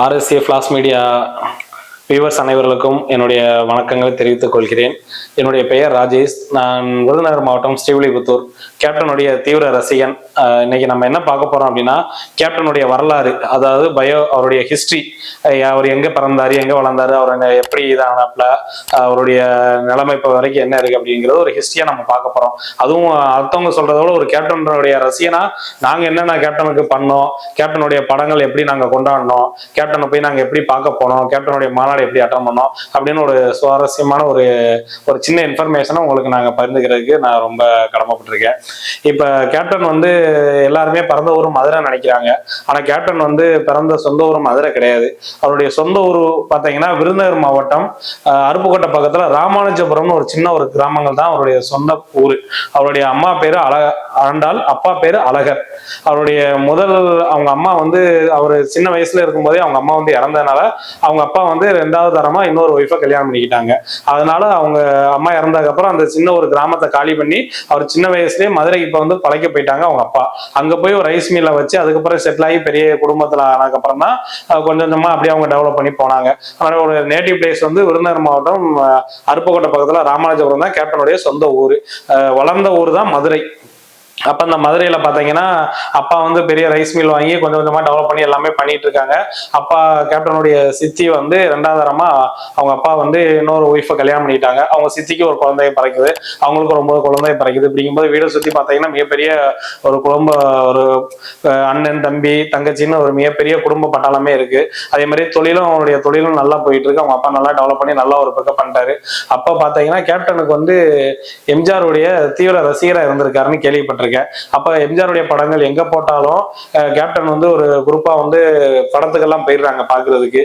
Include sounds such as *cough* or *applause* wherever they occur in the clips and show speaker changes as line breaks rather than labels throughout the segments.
RSA floss media viewers அனைவர்களுக்கும் என்னுடைய வணக்கங்களை தெரிவித்துக் கொள்கிறேன். என்னுடைய பெயர் ராஜேஷ். நான் விருதுநகர் மாவட்டம் ஸ்ரீவில்லிபுத்தூர் கேப்டனுடைய தீவிர ரசிகன். இன்னைக்கு நம்ம என்ன பார்க்க போறோம் அப்படின்னா கேப்டனுடைய வரலாறு அதாவது பயோ அவருடைய ஹிஸ்டரி அவர் எங்க பிறந்தாரு எங்க வளர்ந்தாரு அவர் எப்படி இதானாப்ல அவருடைய நிலைமை இப்போ வரைக்கும் என்ன இருக்கு அப்படிங்கிறது ஒரு ஹிஸ்டரியா நம்ம பார்க்க போறோம். அதுவும் அடுத்தவங்க சொல்றதோட விட ஒரு கேப்டனுடைய ரசிகனா நாங்க என்னென்ன கேப்டனுக்கு பண்ணோம் கேப்டனுடைய படங்கள் எப்படி நாங்க கொண்டாடினோம் கேப்டனை போய் நாங்க எப்படி பார்க்க போனோம் கேப்டனுடைய மாநாடு எப்படி அட்டன் பண்ணோம் அப்படின்னு ஒரு சுவாரஸ்யமான ஒரு ஒரு சின்ன இன்ஃபர்மேஷனை உங்களுக்கு நாங்க பகிர்ந்துக்கிறதுக்கு நான் ரொம்ப கடமைப்பட்டிருக்கேன். இப்ப கேப்டன் வந்து எல்லாருமே பிறந்த ஊர் மதுரை நினைக்கிறாங்க. ஆனா கேப்டன் வந்து பிறந்த சொந்த ஊர் மதுரை கிடையாது. அவருடைய சொந்த ஊர் பார்த்தீங்கன்னா விருதுநகர் மாவட்டம் அஹ், அருப்புக்கோட்டை பக்கத்துல ராமானுஜபுரம்னு ஒரு சின்ன ஒரு கிராமங்கள் தான் அவருடைய சொந்த ஊர். அவருடைய அம்மா பேர் அழகா ஆண்டாள் அப்பா பேரு அழகர். அவருடைய முதல் அவங்க அம்மா வந்து அவர் சின்ன வயசுல இருக்கும்போதே அவங்க அம்மா வந்து இறந்ததுனால அவங்க அப்பா வந்து ரெண்டாவது தரமா இன்னொரு ஒய்ஃபை கல்யாணம் பண்ணிக்கிட்டாங்க. அதனால அவங்க அம்மா இறந்ததுக்கு அப்புறம் அந்த சின்ன ஒரு கிராமத்தை காலி பண்ணி அவர் சின்ன வயசுலயே மதுரைக்கு இப்ப வந்து பழைக்க போயிட்டாங்க அவங்க அப்பா. அங்க போய் ஒரு ரைஸ் மில்ல வச்சு அதுக்கப்புறம் செட்டில் ஆகி பெரிய குடும்பத்துல ஆனதுக்கப்புறம் தான் கொஞ்சம் கொஞ்சமா அப்படியே அவங்க டெவலப் பண்ணி போனாங்க. அதனால ஒரு நேட்டிவ் பிளேஸ் வந்து விருதுநகர் மாவட்டம் அருப்புக்கோட்டை பக்கத்துல ராமராஜபுரம் தான் கேப்டனுடைய சொந்த ஊர். வளர்ந்த ஊர் தான் மதுரை. அப்போ அந்த மதுரையில பார்த்தீங்கன்னா அப்பா வந்து பெரிய ரைஸ் மில் வாங்கி கொஞ்சம் கொஞ்சமா டெவலப் பண்ணி எல்லாமே பண்ணிட்டு இருக்காங்க. அப்பா கேப்டனுடைய சித்தி வந்து ரெண்டாவது அவங்க அப்பா வந்து இன்னொரு ஒய்ஃபை கல்யாணம் பண்ணிட்டாங்க அவங்க சித்திக்கு ஒரு குழந்தைய பிறக்குது. அவங்களுக்கு ரொம்ப குழந்தைய பறக்குது. பிறக்குது அப்படிங்கும்போது வீடை சுத்தி பார்த்தீங்கன்னா மிகப்பெரிய ஒரு குடும்ப ஒரு அண்ணன் தம்பி தங்கச்சின்னு ஒரு மிகப்பெரிய குடும்ப பட்டாளமே இருக்கு. அதே மாதிரி தொழிலும் அவனுடைய தொழிலும் நல்லா போயிட்டு இருக்கு. அவங்க அப்பா நல்லா டெவலப் பண்ணி நல்லா ஒரு பிக்கப் பண்ணிட்டாரு. அப்ப பாத்தீங்கன்னா கேப்டனுக்கு வந்து எம்ஜிஆருடைய தீவிர ரசிகராக இருந்திருக்காருன்னு கேள்விப்பட்டிருக்கேன் அப்ப எம்ஜிஆருடைய படங்கள் எங்க போட்டாலும் கேப்டன் வந்து ஒரு குரூப்பா வந்து படத்துக்கெல்லாம் போயிடுறாங்க பாக்குறதுக்கு.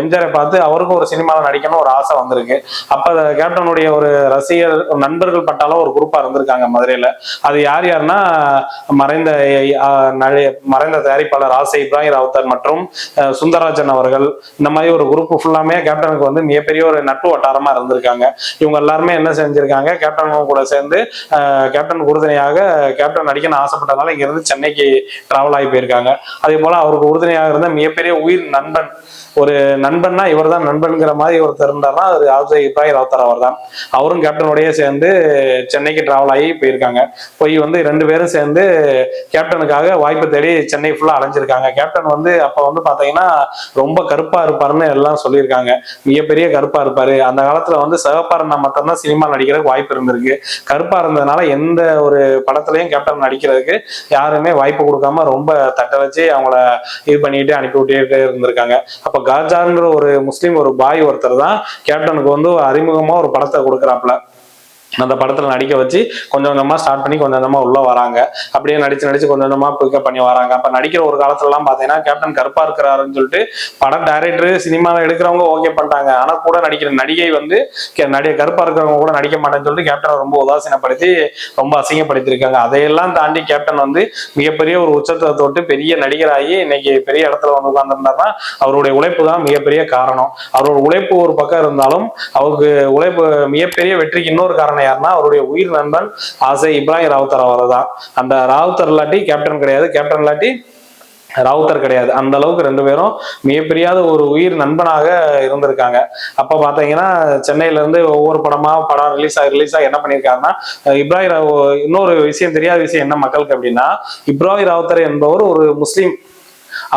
எம்ஜிஆரை பார்த்து அவருக்கும் ஒரு சினிமாவில் நடிக்கணும் ஒரு ஆசை வந்திருக்கு. அப்போ கேப்டனுடைய ஒரு ரசிகர் நண்பர்கள் பட்டாலும் ஒரு குரூப்பா இருந்திருக்காங்க மதுரையில. அது யார் யாருன்னா மறைந்த மறைந்த தயாரிப்பாளர் ஆசை இப்ராஹிம் ராவுத்தர் மற்றும் சுந்தரராஜன் அவர்கள். இந்த மாதிரி ஒரு குரூப் ஃபுல்லாமே கேப்டனுக்கு வந்து மிகப்பெரிய ஒரு நட்பு வட்டாரமா இருந்திருக்காங்க. இவங்க எல்லாருமே என்ன செஞ்சிருக்காங்க கேப்டன் கூட சேர்ந்து கேப்டன் உறுதுணையாக கேப்டன் நடிக்கணும்னு ஆசைப்பட்டதுனால இங்கிருந்து சென்னைக்கு டிராவல் ஆகி போயிருக்காங்க. அதே போல அவருக்கு உறுதுணையாக இருந்த மிகப்பெரிய உயிர் நண்பன் ஒரு நண்பன்னா இவர் தான் நண்பன்கிற மாதிரி ஒருத்தர் இருந்தாருன்னா அது ஆப்சை இப்ராஹிம் ராவுத்தர் அவர் தான் அவரும் கேப்டனோடய சேர்ந்து சென்னைக்கு டிராவல் ஆகி போயிருக்காங்க. போய் வந்து ரெண்டு பேரும் சேர்ந்து கேப்டனுக்காக வாய்ப்பு தேடி சென்னை ஃபுல்லா அலைஞ்சிருக்காங்க. கேப்டன் வந்து அப்போ வந்து பாத்தீங்கன்னா ரொம்ப கருப்பா இருப்பாருன்னு எல்லாம் சொல்லியிருக்காங்க. மிகப்பெரிய கருப்பா இருப்பாரு. அந்த காலத்துல வந்து சிவப்பா இருந்தா மட்டும்தான் சினிமா நடிக்கிறதுக்கு வாய்ப்பு இருந்திருக்கு. கருப்பா இருந்ததுனால எந்த ஒரு பட படத்துலயும் கேப்டன் நடிக்கிறதுக்கு யாருமே வாய்ப்பு கொடுக்காம ரொம்ப தட்ட வச்சு அவங்கள இது பண்ணிட்டு அனுப்பிவிட்டே இருந்திருக்காங்க. அப்ப காஜாங்கிற ஒரு முஸ்லீம் ஒரு பாய் ஒருத்தர் தான் கேப்டனுக்கு வந்து அறிமுகமா ஒரு படத்தை கொடுக்குறாப்புல. அந்த படத்துல நடிக்க வச்சு கொஞ்சம் கொஞ்சமா ஸ்டார்ட் பண்ணி கொஞ்சம் கொஞ்சமா உள்ள வராங்க. அப்படியே நடிச்சு நடிச்சு கொஞ்சம் கொஞ்சமா பிக்கப் பண்ணி வராங்க. அப்ப நடிக்கிற ஒரு காலத்துல எல்லாம் பாத்தீங்கன்னா கேப்டன் கருப்பா இருக்கிறாருன்னு சொல்லிட்டு படம் டைரக்டர் சினிமாவில் எடுக்கிறவங்க ஓகே பண்ணிட்டாங்க. ஆனா கூட நடிக்கிற நடிகை வந்து கே- நடிகை கருப்பா இருக்கிறவங்க கூட நடிக்க மாட்டேன்னு சொல்லிட்டு கேப்டனை ரொம்ப உதாசீனப்படுத்தி ரொம்ப அசிங்கப்படுத்தியிருக்காங்க அதையெல்லாம் தாண்டி கேப்டன் வந்து மிகப்பெரிய ஒரு உச்சத்தை தொட்டு பெரிய நடிகராகி இன்னைக்கு பெரிய இடத்துல வந்து உட்கார்ந்துருந்தாருன்னா அவருடைய உழைப்பு தான் மிகப்பெரிய காரணம். அவரோட உழைப்பு ஒரு பக்கம் இருந்தாலும் அவருக்கு உழைப்பு மிகப்பெரிய வெற்றிக்கு இன்னொரு காரணம் யாருன்னா அவருடைய உயிர் நண்பன் ஆசை இப்ராஹிம் ராவுத்தர் அவர் தான் அந்த ராவுத்தர் இல்லாட்டி கேப்டன் கிடையாது. கேப்டன் இல்லாட்டி ராவுத்தர் கிடையாது. அந்த அளவுக்கு ரெண்டு பேரும் மிகப்பெரியாத ஒரு உயிர் நண்பனாக இருந்திருக்காங்க. அப்ப பாத்தீங்கன்னா சென்னையில இருந்து ஒவ்வொரு படமா படம் ரிலீஸ் ஆகி ரிலீஸ் ஆகி என்ன பண்ணியிருக்காருன்னா இப்ராஹிம் ராவ் இன்னொரு விஷயம் தெரியாத விஷயம் என்ன மக்களுக்கு அப்படின்னா இப்ராஹிம் ராவுத்தர் என்பவர் ஒரு முஸ்லீம்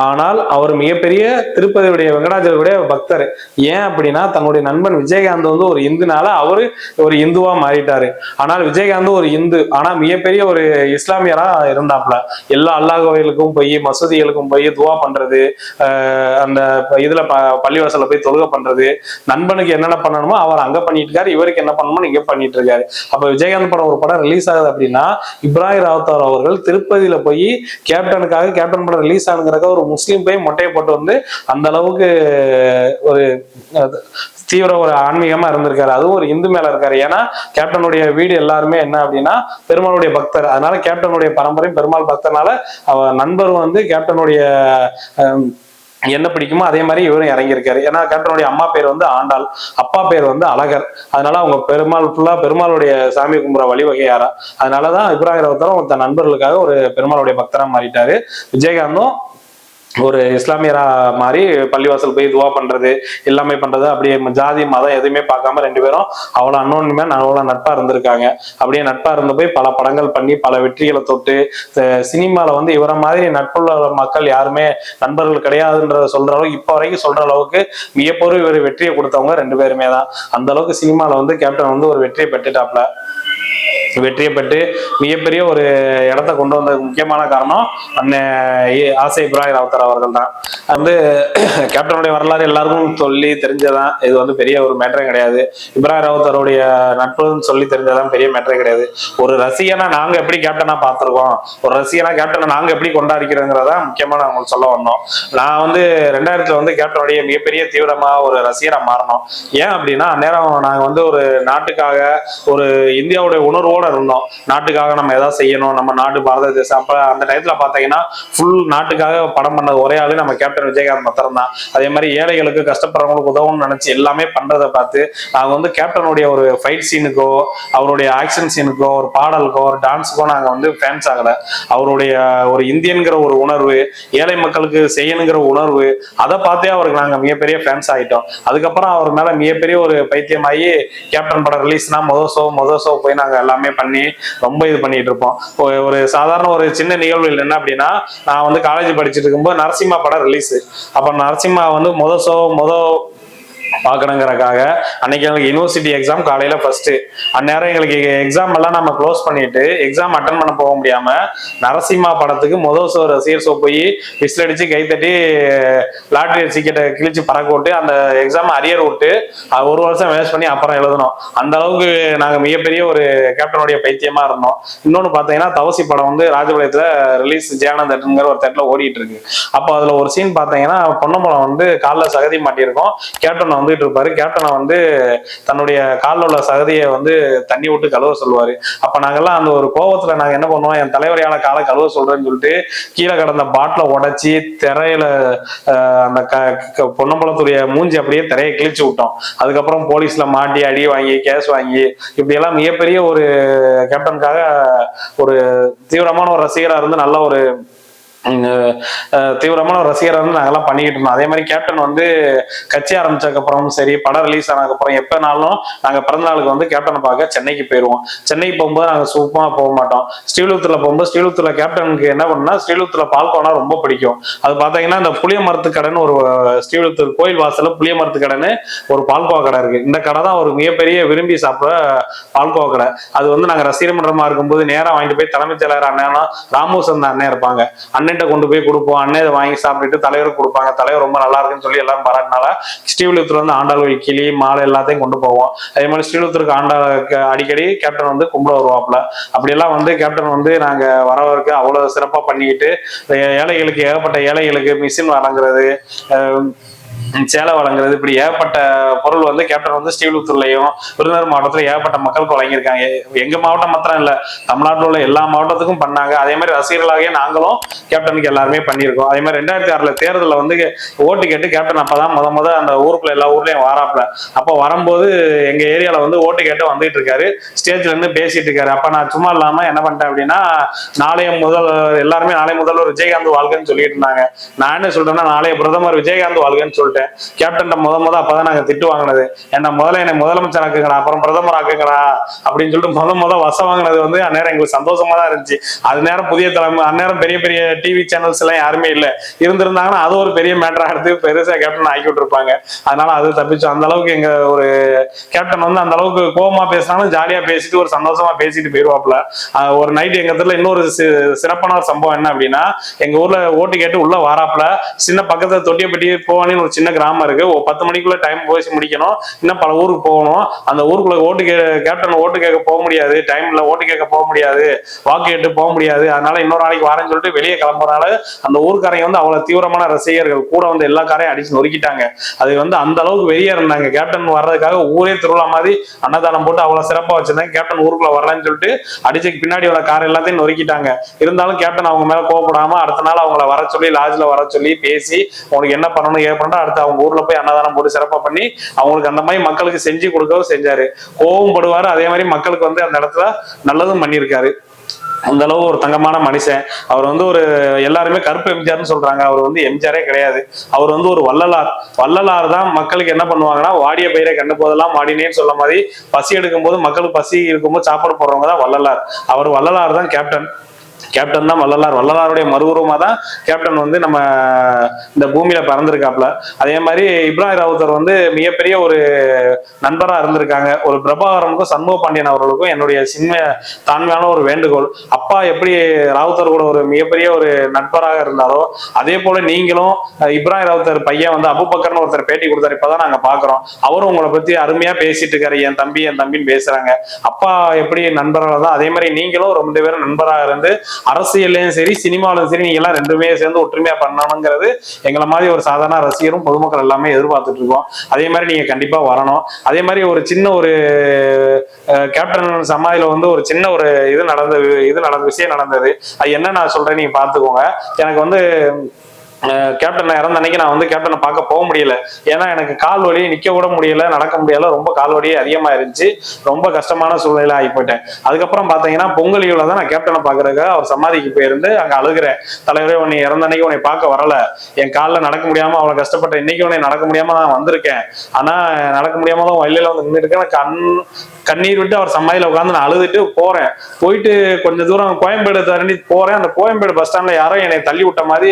ஆனால் அவர் மிகப்பெரிய திருப்பதியுடைய வெங்கடாச்சலருடைய பக்தர். ஏன் அப்படின்னா தன்னுடைய நண்பன் விஜயகாந்த் வந்து ஒரு இந்துனால அவரு ஒரு இந்துவா மாறிட்டாரு. ஆனால் விஜயகாந்த் ஒரு இந்து ஆனா மிகப்பெரிய ஒரு இஸ்லாமியரா இருந்தாப்ல. எல்லா அல்லாஹ் கோயிலுக்கும் போய் மசூதிகளுக்கும் போய் துவா பண்றது அந்த இதுல பள்ளிவாசல பள்ளிவாசல்ல போய் தொழுக பண்றது நண்பனுக்கு என்னென்ன பண்ணணுமோ அவர் அங்க பண்ணிட்டு இருக்காரு இவருக்கு என்ன பண்ணணுமோ இங்க பண்ணிட்டு இருக்காரு. அப்ப விஜயகாந்த் படம் ஒரு படம் ரிலீஸ் ஆகுது அப்படின்னா இப்ராஹிம் ராவத்தார் அவர்கள் திருப்பதியில போய் கேப்டனுக்காக கேப்டன் படம் ரிலீஸ் ஆகுங்கிறக்க ஒரு முஸ்லீம் போய் மொட்டையை போட்டு வந்து அந்த அளவுக்கு ஒரு தீவிர ஒரு ஆன்மீகமா இருந்திருக்காரு. அதுவும் ஒரு இந்து மேல இருக்காரு. ஏன்னா கேப்டனுடைய வீடு எல்லாருமே என்ன அப்படின்னா பெருமாளுடைய பக்தர். அதனால கேப்டனுடைய பரம்பரையும் பெருமாள் பக்தர்னால அவர் நண்பர் வந்து கேப்டனுடைய என்ன பிடிக்குமோ அதே மாதிரி இவரும் இறங்கியிருக்காரு. ஏன்னா கேப்டனுடைய அம்மா பேர் வந்து ஆண்டாள். அப்பா பேர் வந்து அழகர். அதனால அவங்க பெருமாள் ஃபுல்லா பெருமாளுடைய சாமி கும்புற வழிவகையாரா. அதனாலதான் இப்ராஹிம் ராவுத்தரும் தன் நண்பர்களுக்காக ஒரு பெருமாளுடைய பக்தரா மாறிட்டாரு. விஜயகாந்தும் ஒரு இஸ்லாமியரா மாறி பள்ளிவாசல் போய் துவா பண்ணுறது எல்லாமே பண்ணுறது அப்படியே ஜாதி மதம் எதுவுமே பார்க்காம ரெண்டு பேரும் அவ்வளோ அன்னோன்மே அவ்வளோ நட்பாக இருந்திருக்காங்க. அப்படியே நட்பா இருந்து போய் பல படங்கள் பண்ணி பல வெற்றிகளை தொட்டு சினிமாவில் வந்து இவரை மாதிரி நட்புள்ள மக்கள் யாருமே நண்பர்கள் கிடையாதுன்றத சொல்கிற அளவுக்கு இப்போ வரைக்கும் சொல்கிற அளவுக்கு மிகப்பெரிய இவர் வெற்றியை கொடுத்தவங்க ரெண்டு பேருமே தான். அந்த அளவுக்கு சினிமால வந்து கேப்டன் வந்து ஒரு வெற்றியை பெற்றுட்டாப்ல. வெற்றியை பெற்று மிகப்பெரிய ஒரு இடத்த கொண்டு வந்ததுக்கு முக்கியமான காரணம் அண்ணன் ஆசை இப்ராஹிம் அவத்தர் அவர்கள் தான். வந்து *coughs* கேப்டனுடைய வரலாறு எல்லாருக்கும் சொல்லி தெரிஞ்சதான் இது வந்து பெரிய ஒரு மேட்டரே கிடையாது. இப்ராஹிம் ராவுத்தருடைய நட்புன்னு சொல்லி தெரிஞ்சதான் பெரிய மேட்டரே கிடையாது. ஒரு ரசிகனா நாங்க எப்படி கேப்டனா பார்த்துருக்கோம்? ஒரு ரசிகனா கேப்டனை நாங்க எப்படி கொண்டாடிக்கிறோங்கிறதா முக்கியமான நான் உங்களுக்கு சொல்ல வந்தோம். நான் வந்து ரெண்டாயிரத்துல வந்து கேப்டனுடைய மிகப்பெரிய தீவிரமா ஒரு ரசிகரா மாறணும். ஏன் அப்படின்னா அந்நேரம் நாங்க வந்து ஒரு நாட்டுக்காக ஒரு இந்தியாவுடைய உணர்வோடு இருந்தோம். நாட்டுக்காக நம்ம எதாவது செய்யணும். நம்ம நாடு பாரத தேசம். அப்ப அந்த டயத்துல பாத்தீங்கன்னா ஃபுல் நாட்டுக்காக படம் பண்ண ஒரே ஆளு நம்ம கேப்டன் விஜயகாந்த் மாத்திரம் தான். அதே மாதிரி ஏழைகளுக்கு கஷ்டப்படுறவங்களுக்கு உதவும்னு நினைச்சு எல்லாமே பண்றதை பார்த்து நாங்க வந்து கேப்டனுடைய ஒரு ஃபைட் சீனுக்கோ அவருடைய ஆக்ஷன் சீனுக்கோ ஒரு பாடலுக்கோ ஒரு டான்ஸுக்கோ நாங்க வந்து ஃபேன்ஸ் ஆகல. அவருடைய ஒரு இந்தியன்கிற ஒரு உணர்வு ஏழை மக்களுக்கு செய்யணுங்கிற உணர்வு அதை பார்த்தே அவருக்கு நாங்க மிகப்பெரிய ஃபேன்ஸ் ஆயிட்டோம். அதுக்கப்புறம் அவர் மேல மிகப்பெரிய ஒரு பைத்தியமாகி கேப்டன் படம் ரிலீஸ்னா மொதல் ஷோ மொதல் ஷோ போய் நாங்க எல்லாமே பண்ணி ரொம்ப இது பண்ணிட்டு இருப்போம். ஒரு- சாதாரண ஒரு சின்ன நிகழ்வுகள் என்ன அப்படின்னா நான் வந்து காலேஜ் படிச்சுட்டு இருக்கும்போது நரசிம்மா படம் ரிலீஸ் அப்ப நரசிம்மா வந்து முத ஷோ முத பார்க்கணுங்கிறக்காக அன்னைக்கு எங்களுக்கு யூனிவர்சிட்டி எக்ஸாம் காலையில ஃபர்ஸ்ட் அந்நேரம் எங்களுக்கு எக்ஸாம் எல்லாம் நம்ம க்ளோஸ் பண்ணிட்டு எக்ஸாம் அட்டன் பண்ண போக முடியாம நரசிம்மா படத்துக்கு முதல் சோ ரசிகர் சோ போய் விசில் அடிச்சு கை தட்டி லாட்ரி டிக்கெட்டை கிழிச்சு பறக்க விட்டு அந்த எக்ஸாம் அரியர் விட்டு ஒரு வருஷம் வேஸ்ட் பண்ணி அப்புறம் எழுதணும். அந்த அளவுக்கு நாங்க மிகப்பெரிய ஒரு கேப்டனுடைய பைத்தியமா இருந்தோம். இன்னொன்னு பாத்தீங்கன்னா தவசி படம் வந்து ராஜபாளையத்துல ரிலீஸ் ஜெயானந்தட்டுங்கிற ஒரு தேட்டர்ல ஓடிட்டு இருக்கு. அப்போ அதுல ஒரு சீன் பாத்தீங்கன்னா பொன்னம்பலம் வந்து காலில் சகதி மாட்டியிருக்கோம். கேப்டன் வந்துட்டு இருப்பாரு. கேப்டனை வந்து தன்னுடைய காலில் உள்ள சகதியை வந்து தண்ணி விட்டு கழுவ சொல்லுவாரு. அப்ப நாங்கெல்லாம் அந்த ஒரு கோவத்துல நாங்க என்ன பண்ணுவோம்? என் தலைவரையான காலை கழுவ சொல்றேன்னு சொல்லிட்டு கீழே கிடந்த பாட்டில உடைச்சி திரையில அந்த க க- பொன்னம்பலத்துடைய மூஞ்சி அப்படியே திரையை கிழிச்சு விட்டோம். அதுக்கப்புறம் போலீஸ்ல மாட்டி அடி வாங்கி கேஸ் வாங்கி இப்படியெல்லாம் மிகப்பெரிய ஒரு கேப்டனுக்காக ஒரு தீவிரமான ஒரு ரசிகராக இருந்து நல்ல ஒரு தீவிரமான ஒரு ரசிகரை வந்து நாங்கெல்லாம் பண்ணிக்கிட்டு இருந்தோம். அதே மாதிரி கேப்டன் வந்து கட்சி ஆரம்பிச்சதுக்கப்புறம் சரி படம் ரிலீஸ் ஆனதுக்கப்புறம் எப்பனாலும் நாங்க பிறந்த நாளுக்கு வந்து கேப்டனை பார்க்க சென்னைக்கு போயிடுவோம் சென்னைக்கு போகும்போது நாங்க சுத்தமா போக மாட்டோம். ஸ்ரீலுத்தூர்ல போகும்போது ஸ்ரீலுத்தூர்ல கேப்டனுக்கு என்ன பண்ணா ஸ்ரீலுத்தூர்ல பால்கோனா ரொம்ப பிடிக்கும். அது பாத்தீங்கன்னா இந்த புளிய மரத்து கடைன்னு ஒரு ஸ்ரீலுத்தூர் கோயில் வாசல்ல புளிய மரத்து கடைன்னு ஒரு பால்கோவா கடை இருக்கு. இந்த கடை தான் ஒரு மிகப்பெரிய விரும்பி சாப்பிட்ற பால்கோவா கடை. அது வந்து நாங்க ரசிகர் மன்றமாக இருக்கும்போது நேரா வாங்கிட்டு போய் தலைமைச் செயலர் அண்ணன் ராமூசன் அண்ணன் இருப்பாங்க. அண்ணன் அண்ணன்ட்ட கொண்டு போய் கொடுப்போம். அண்ணன் இதை வாங்கி சாப்பிட்டுட்டு தலைவருக்கு கொடுப்பாங்க. தலைவர் ரொம்ப நல்லா இருக்குன்னு சொல்லி எல்லாரும் பாராட்டினால ஸ்ரீவிழுத்தூர் வந்து ஆண்டாள் கிளி மாலை எல்லாத்தையும் கொண்டு போவோம். அதே மாதிரி ஸ்ரீவிழுத்தூருக்கு ஆண்டாளுக்கு அடிக்கடி கேப்டன் வந்து கும்பிட வருவாப்புல. அப்படியெல்லாம் வந்து கேப்டன் வந்து நாங்க வரவருக்கு அவ்வளவு சிறப்பா பண்ணிக்கிட்டு ஏழைகளுக்கு ஏகப்பட்ட ஏழைகளுக்கு மிஷின் வழங்குறது சேலை வழங்குறது இப்படி ஏகப்பட்ட பொருள் வந்து கேப்டன் வந்து ஸ்ரீவிழுத்தூர்லயும் விருதுநகர் மாவட்டத்துல ஏகப்பட்ட மக்களுக்கு வழங்கியிருக்காங்க. எங்க மாவட்டம் மாத்திரம் இல்ல தமிழ்நாட்டில் உள்ள எல்லா மாவட்டத்துக்கும் பண்ணாங்க. அதே மாதிரி ரசிகர்களாகவே நாங்களும் கேப்டனுக்கு எல்லாருமே பண்ணியிருக்கோம். அதே மாதிரி ரெண்டாயிரத்தி ஆறுல தேர்தலில் வந்து ஓட்டு கேட்டு கேப்டன் அப்பதான் முத முத அந்த ஊருக்குள்ள எல்லா ஊர்லயும் வாராப்ல அப்போ வரும்போது எங்க ஏரியால வந்து ஓட்டு கேட்டு வந்துட்டு இருக்காரு. ஸ்டேஜ்ல இருந்து பேசிட்டு இருக்காரு. அப்ப நான் சும்மா இல்லாம என்ன பண்ணிட்டேன் அப்படின்னா நாளைய முதல் எல்லாருமே நாளை முதல்வர் விஜயகாந்த் வாழ்கன்னு சொல்லிட்டு இருந்தாங்க. நான் என்ன சொல்றேன்னா நாளைய பிரதமர் விஜயகாந்த் வாழ்கன்னு சொல்லிட்டேன் கேப்டன் முத முத அப்பதான் நாங்க திட்டு வாங்கினது. என்ன முதல்ல என்னை முதலமைச்சர் ஆக்குங்கடா அப்புறம் பிரதமர் ஆக்குங்கடா அப்படின்னு சொல்லிட்டு முத முத வச வாங்கினது வந்து அந்நேரம் எங்களுக்கு சந்தோஷமா தான் இருந்துச்சு. அது நேரம் புதிய தலைமை அந்நேரம் பெரிய பெரிய டிவி சேனல்ஸ் எல்லாம் யாருமே இல்ல. இருந்திருந்தாங்கன்னா அது ஒரு பெரிய மேட்டரா எடுத்து பெருசா கேப்டன் ஆக்கி விட்டுருப்பாங்க அதனால அது தப்பிச்சோம் அந்த அளவுக்கு எங்க ஒரு கேப்டன் வந்து அந்த அளவுக்கு கோபமா பேசினாலும் ஜாலியா பேசிட்டு ஒரு சந்தோஷமா பேசிட்டு போயிருவாப்ல ஒரு நைட் எங்க இடத்துல இன்னொரு சிறப்பான ஒரு சம்பவம் என்ன அப்படின்னா எங்க ஊர்ல ஓட்டு கேட்டு உள்ள வாராப்ல சின்ன பக்கத்துல தொட்டியப்பட்டி போவானின்னு ஒரு சின்ன கிராமம் இருக்கு. ஒரு பத்து மணிக்குள்ள டைம் போய் முடிக்கணும். இன்னும் பல ஊருக்கு போகணும். அந்த ஊருக்குள்ள ஓட்டு கே கேப்டன் ஓட்டு கேட்க போக முடியாது. டைம்ல ஓட்டு கேட்க போக முடியாது. வாக்கு கேட்டு போக முடியாது. அதனால இன்னொரு நாளைக்கு வரேன்னு சொல்லிட்டு வெளியே கிளம்புறனால அந்த ஊருக்காரங்க வந்து அவ்வளவு தீவிரமான ரசிகர்கள். கூட வந்து எல்லா காரையும் அடிச்சு நொறுக்கிட்டாங்க. அது வந்து அந்த அளவுக்கு வெளியே இருந்தாங்க. கேப்டன் வர்றதுக்காக ஊரே திருவிழா மாதிரி அன்னதானம் போட்டு அவ்வளவு சிறப்பா வச்சிருந்தாங்க. கேப்டன் ஊருக்குள்ள வரலன்னு சொல்லிட்டு அடிச்சுக்கு பின்னாடி உள்ள கார் எல்லாத்தையும் நொறுக்கிட்டாங்க. இருந்தாலும் கேப்டன் அவங்க மேல கோவப்படாம அடுத்த நாள் அவங்கள வர சொல்லி லாட்ஜ்ல வர சொல்லி பேசி உனக்கு என்ன பண்ணணும் ஏன் பண்ணணும் அவங்க ஊர்ல போய் அன்னதானம் போட்டு சிறப்பா பண்ணி அவங்களுக்கு அந்த மாதிரி மக்களுக்கு செஞ்சு கொடுக்கவும் செஞ்சாரு. கோவம் படுவாரு. அதே மாதிரி மக்களுக்கு வந்து அந்த இடத்துல நல்லதும் பண்ணியிருக்காரு. அந்த அளவு ஒரு தங்கமான மனுஷன். அவர் வந்து ஒரு எல்லாருமே கருப்பு எம்ஜிஆர்னு சொல்றாங்க. அவர் வந்து எம்ஜிஆரே கிடையாது. அவர் வந்து ஒரு வள்ளலார். வள்ளலார் தான் மக்களுக்கு என்ன பண்ணுவாங்கன்னா வாடிய பயிரை கண்டு போதெல்லாம் வாடினேன்னு சொல்ல மாதிரி பசி எடுக்கும் போது மக்களுக்கு பசி இருக்கும்போது சாப்பாடு போடுறவங்க தான் வள்ளலார். அவர் வள்ளலார் தான் கேப்டன். கேப்டன் தான் வள்ளலார். வள்ளலாருடைய மறுவுருவமா தான் கேப்டன் வந்து நம்ம இந்த பூமியில பறந்திருக்காப்ல அதே மாதிரி இப்ராஹிம் ராவுத்தர் வந்து மிகப்பெரிய ஒரு நண்பரா இருந்திருக்காங்க. ஒரு பிரபாகரனுக்கும் சண்முக பாண்டியன் அவர்களுக்கும் என்னுடைய சின்ன தான்மையான ஒரு வேண்டுகோள். அப்பா எப்படி ராவுத்தர் கூட ஒரு மிகப்பெரிய ஒரு நண்பராக இருந்தாரோ அதே போல நீங்களும் இப்ராஹிம் ராவுத்தர் பையன் வந்து அபுபக்கர்னு ஒருத்தர் பேட்டி கொடுத்தாரு. இப்பதான் நாங்க பாக்குறோம். அவரும் உங்களை பத்தி அருமையா பேசிட்டு இருக்காரு. என் தம்பி என் தம்பின்னு பேசுறாங்க. அப்பா எப்படி நண்பராக தான் அதே மாதிரி நீங்களும் ரெண்டு பேரும் நண்பராக இருந்து அரசியல்லையும் சரி சினிமாவிலும் சரி நீங்க எல்லாம் ரெண்டுமே சேர்ந்து ஒற்றுமையா பண்ணணுங்கிறது எங்களை மாதிரி ஒரு சாதாரண ரசிகரும் பொதுமக்கள் எல்லாமே எதிர்பார்த்துட்டு இருக்கோம். அதே மாதிரி நீங்க கண்டிப்பா வரணும். அதே மாதிரி ஒரு சின்ன ஒரு கேப்டன் சமாதியில வந்து ஒரு சின்ன ஒரு இது நடந்த இது நடந்த விஷயம் நடந்தது. அது என்ன நான் சொல்றேன் நீங்க பாத்துக்கோங்க எனக்கு வந்து கேப்டனை இறந்த அன்னைக்கு நான் வந்து கேப்டனை பார்க்க போக முடியல. ஏன்னா எனக்கு கால் வலி நிக்க கூட முடியல நடக்க முடியல ரொம்ப கால் வலி அதிகமா இருந்துச்சு ரொம்ப கஷ்டமான சூழ்நிலை ஆகி போயிட்டேன் அதுக்கப்புறம் பாத்தீங்கன்னா பொங்கல் தான் நான் கேப்டனை பாக்குறதுக்கு அவர் சமாதிக்கு போயிருந்து அங்க அழுகிறேன். தலைவரே உன்னை இறந்த அன்னைக்கு உன்னை பார்க்க வரல. என் காலில் நடக்க முடியாம அவ்வளவு கஷ்டப்பட்ட இன்னைக்கு உன்னை நடக்க முடியாம நான் வந்திருக்கேன். ஆனா நடக்க முடியாம தான் வயலில வந்து நின்று இருக்கேன். கண் கண்ணீர் விட்டு அவர் சமாதியில உட்காந்து நான் அழுதுட்டு போறேன். போயிட்டு கொஞ்சம் தூரம் கோயம்பேடு தரணி போறேன். அந்த கோயம்பேடு பஸ் ஸ்டாண்ட்ல யாரோ என்னை தள்ளி விட்ட மாதிரி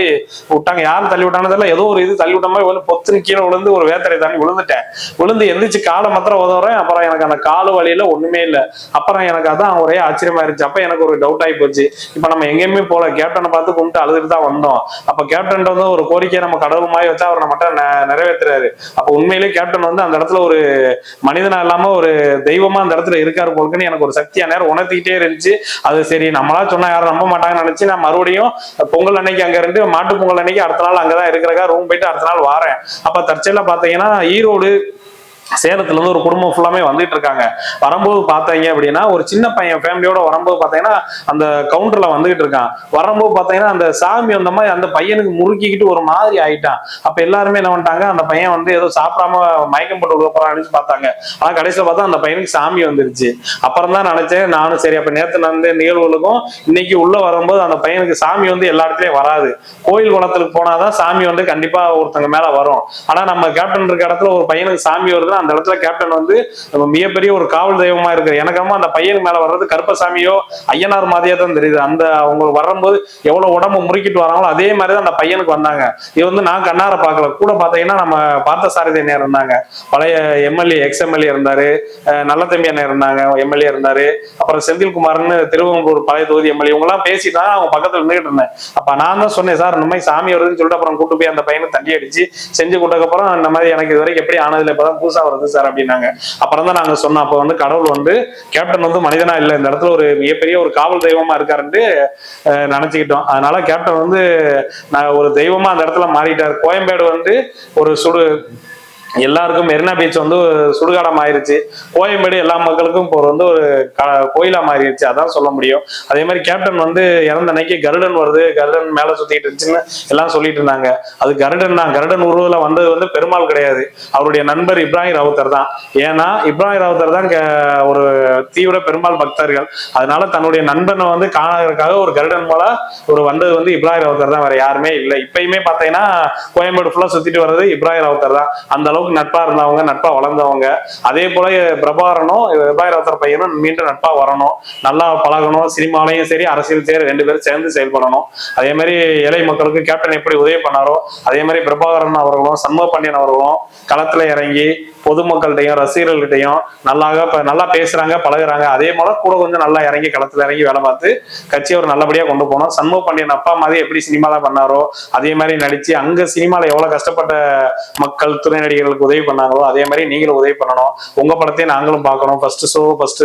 விட்டாங்க. யாரும் தள்ளி விட்டாங்கன்னு ஏதோ ஒரு இது தள்ளி விட்ட மாதிரி பொத்துன்னு கீழே விழுந்து ஒரு வேத்தரை தாண்டி விழுந்துட்டேன். விழுந்து எந்திரிச்சு காலை மாத்திரம் உதவுறேன். அப்புறம் எனக்கு அந்த காலு வழியில ஒண்ணுமே இல்லை. அப்புறம் எனக்கு அதான் ஒரே ஆச்சரியமா இருந்துச்சு. அப்ப எனக்கு ஒரு டவுட் ஆகி போச்சு. இப்ப நம்ம எங்கேயுமே போல. கேப்டனை பார்த்து கும்பிட்டு அழுதுட்டு தான் வந்தோம். அப்ப கேப்டன் வந்து ஒரு கோரிக்கையை நம்ம கடவுள் மாதிரி வச்சா அவர் நம்மகிட்ட நிறைவேற்றுறாரு நிறைவேத்துறாரு. அப்ப உண்மையிலேயே கேப்டன் வந்து அந்த இடத்துல ஒரு மனிதனா இல்லாம ஒரு தெய்வமா அந்த இடத்துல இருக்காரு போலுக்குன்னு எனக்கு ஒரு சக்தியா நேரம் உணர்த்திக்கிட்டே இருந்துச்சு. அது சரி நம்மளா சொன்னா யாரும் நம்ப மாட்டாங்கன்னு நினைச்சு நான் மறுபடியும் பொங்கல் அன்னைக்கு அங்க இருந்து மாட்டு பொங்கல் அன்னைக்கு அடுத்த நாள் அங்கதான் இருக்கிறக்கா ரூம் போயிட்டு அடுத்த நாள் வாரேன். அப்ப தற்செயலா பாத்தீங்கன்னா ஈரோடு சேலத்துல இருந்து ஒரு குடும்பம் ஃபுல்லாமே வந்துட்டு இருக்காங்க வரும்போது பார்த்தீங்க அப்படின்னா ஒரு சின்ன பையன் ஃபேமிலியோட வரும்போது பார்த்தீங்கன்னா அந்த கவுண்டர்ல வந்துகிட்டு இருக்கான் வரும்போது பார்த்தீங்கன்னா அந்த சாமி அந்த மாதிரி அந்த பையனுக்கு முறுக்கிக்கிட்டு ஒரு மாதிரி ஆயிட்டான். அப்ப எல்லாருமே என்ன பண்ணிட்டாங்க அந்த பையன் வந்து ஏதோ சாப்பிடாம மயக்கம் போட்டு விட போறான்னு பார்த்தாங்க. ஆனா கடைசியில பார்த்தா அந்த பையனுக்கு சாமி வந்துருச்சு. அப்புறம் தான் நினைச்சேன் நானும் சரி அப்ப நேற்று நடந்த நிகழ்வுகளுக்கும் இன்னைக்கு உள்ள வரும்போது அந்த பையனுக்கு சாமி வந்து எல்லா இடத்துலயும் வராது. கோயில் குளத்துக்கு போனாதான் சாமி வந்து கண்டிப்பா ஒருத்தங்க மேல வரும். ஆனா நம்ம கேப்டன் இருக்க இடத்துல ஒரு பையனுக்கு சாமி வருதுன்னா அந்த இடத்துல கேப்டன் வந்து நம்ம மிகப்பெரிய ஒரு காவல் தெய்வமா இருக்கு எனக்கு அந்த பையனுக்கு மேல வர்றது கருப்பசாமியோ ஐயனார் மாதிரியா தான் தெரியுது. அந்த அவங்க வரும்போது எவ்வளவு உடம்பு முறுக்கிட்டு வராங்களோ அதே மாதிரி தான் அந்த பையனுக்கு வந்தாங்க. இது வந்து நான் கண்ணார பார்க்கல. கூட பாத்தீங்கன்னா நம்ம பார்த்த சாரதி என்ன இருந்தாங்க. பழைய எம்எல்ஏ எக்ஸ் எம்எல்ஏ இருந்தாரு. நல்ல தம்பி அண்ணன் இருந்தாங்க. எம்எல்ஏ இருந்தாரு. அப்புறம் செந்தில்குமார்னு திருவங்கூர் பழைய தொகுதி எம்எல்ஏ இவங்க எல்லாம் பேசிட்டு தான் அவங்க பக்கத்துல நின்றுட்டு இருந்தேன். அப்ப நான் தான் சொன்னேன் சார் இந்த மாதிரி சாமி வருதுன்னு சொல்லிட்டு அப்புறம் கூட்டு போய் அந்த பையனை தண்ணி அடிச்சு செஞ்சு கொடுத்ததுக்கப்புறம் இந்த மாதிரி எனக்கு இது வரைக்கும் எப்படி ஆனதுல இப்பதான் புதுசா வருது சார் அப்படின்னாங்க. அப்புறம் தான் நாங்க சொன்னோம். அப்போ வந்து கடவுள் வந்து கேப்டன் வந்து மனிதனா இல்ல. இந்த இடத்துல ஒரு மிகப்பெரிய ஒரு காவல் தெய்வமா இருக்காருன்ட்டு அஹ், நினைச்சுக்கிட்டோம். அதனால கேப்டன் வந்து நான் ஒரு தெய்வமா அந்த இடத்துல மாறிட்டார். கோயம்பேடு வந்து ஒரு சுடு எல்லாருக்கும் மெரினா பீச் வந்து சுடுகாடம் ஆயிருச்சு கோயம்பேடு எல்லா மக்களுக்கும் இப்போ வந்து ஒரு க- கோயிலா மாறிடுச்சு. அதான் சொல்ல முடியும். அதே மாதிரி கேப்டன் வந்து இறந்த அன்னைக்கு கருடன் வருது. கருடன் மேல சுத்திட்டு இருந்துச்சுன்னு எல்லாம் சொல்லிட்டு இருந்தாங்க. அது கருடன் தான். கருடன் உருவில் வந்தது வந்து பெருமாள் கிடையாது. அவருடைய நண்பர் இப்ராஹிம் ராவுத்தர் தான். ஏன்னா இப்ராஹிம் ராவுத்தர் தான் ஒரு தீவிர பெருமாள் பக்தர்கள். அதனால தன்னுடைய நண்பனை வந்து காணறதுக்காக ஒரு கருடன் போல ஒரு வந்தது வந்து இப்ராஹிம் ராவுத்தர் தான். வேற யாருமே இல்லை. இப்பயுமே பார்த்தீங்கன்னா கோயம்பேடு ஃபுல்லா சுத்திட்டு வர்றது இப்ராஹிம் ராவுத்தர் தான். அந்த அளவுக்கு நட்பா இருந்தவங்க நட்பா வளர்ந்தவங்க. அதே போல பிரபாகரனும் இப்ராஹிம் பையனும் மீண்டும் நட்பா வரணும். நல்லா பழகணும். சினிமாலையும் சரி அரசியல் சரி ரெண்டு பேரும் சேர்ந்து செயல்படணும். அதே மாதிரி ஏழை மக்களுக்கு கேப்டன் எப்படி உதவி பண்ணாரோ அதே மாதிரி பிரபாகரன் அவர்களும் சண்முக பாண்டியன் அவர்களும் களத்துல இறங்கி பொதுமக்கள்கிட்டையும் ரசிகர்கள்கிட்டையும் நல்லாக நல்லா பேசுறாங்க பழகுறாங்க. அதே போல கூட கொஞ்சம் நல்லா இறங்கி களத்துல இறங்கி வேலை பார்த்து கட்சியை ஒரு நல்லபடியா கொண்டு போனோம் சண்முக பாண்டியன் அப்பா மாதிரி எப்படி சினிமாலாம் பண்ணாரோ அதே மாதிரி நடிச்சு அங்க சினிமால எவ்வளவு கஷ்டப்பட்ட மக்கள் துணை எங்களுக்கு உதவி பண்ணாங்களோ அதே மாதிரி நீங்களும் உதவி பண்ணணும். உங்க படத்தையும் நாங்களும் பார்க்கணும். ஃபர்ஸ்ட் ஷோ ஃபர்ஸ்ட்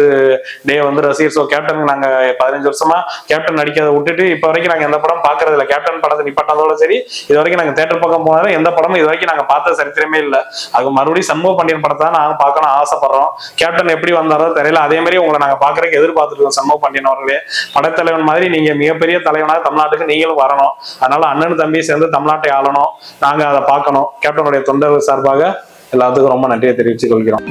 டே வந்து ரசிகர் ஷோ கேப்டன் நாங்க பதினஞ்சு வருஷமா கேப்டன் நடிக்கிறத விட்டுட்டு இப்ப வரைக்கும் நாங்க எந்த படம் பாக்குறது இல்ல. கேப்டன் படத்தை நிப்பாட்டதோட சரி இது வரைக்கும் நாங்க தேட்டர் பக்கம் போனாலும் எந்த படமும் இது வரைக்கும் நாங்க பார்த்த சரித்திரமே இல்ல. அது மறுபடியும் சண்முக பாண்டியன் படத்தை தான் நாங்க பார்க்கணும் ஆசைப்படுறோம். கேப்டன் எப்படி வந்தாரோ தெரியல. அதே மாதிரி உங்களை நாங்க பாக்குறதுக்கு எதிர்பார்த்துட்டு இருக்கோம் சண்முக பாண்டியன் அவர்களே. படத்தலைவன் மாதிரி நீங்க மிகப்பெரிய தலைவனாக தமிழ்நாட்டுக்கு நீங்களும் வரணும். அதனால அண்ணன் தம்பி சேர்ந்து தமிழ்நாட்டை ஆளணும். நாங்க அதை பார்க்கணும். கேப்டனுடைய தொண்டர்கள் சார்பாக எல்லாத்துக்கும் ரொம்ப நன்றியை தெரிவித்துக் கொள்கிறோம்